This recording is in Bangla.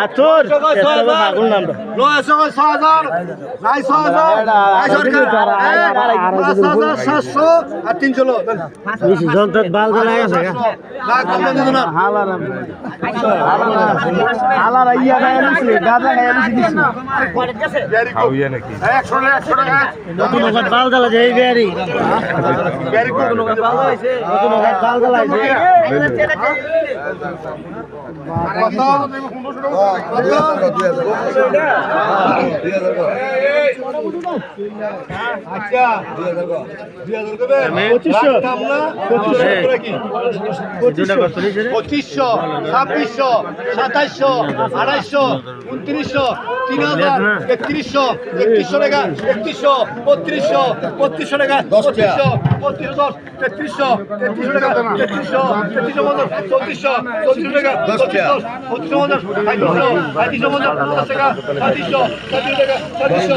আর তোর আগুন নামটা নয় ছয় ছয় হাজার। নাই ছয় হাজার। পাঁচ হাজার সাতশো আর তিনশো যন্ত্র বাল জ্বালা গেছে ওখান বাল জ্বালা যায় এই বেয়ারি। নতুন ওখান বাল জ্বালা আচ্ছা পঁচিশশো। ছাব্বিশশো সাতাইশশো আড়াইশো উনত্রিশশো তিন হাজার একত্রিশশো একত্রিশশো টাকা একত্রিশশো বত্রিশশো বত্রিশশো টাকা বত্রিশশো বত্রিশশো দশ তেত্রিশশো তেত্রিশশো টাকা তেত্রিশশো তেত্রিশশো পঞ্চাশ চৌত্রিশশো চৌত্রিশশো টাকা চৌত্রিশশো চৌত্রিশশো পঞ্চাশ পঁয়ত্রিশশো Patricio, Patricio, Patricio, Patricio, Patricio, Patricio, Patricio,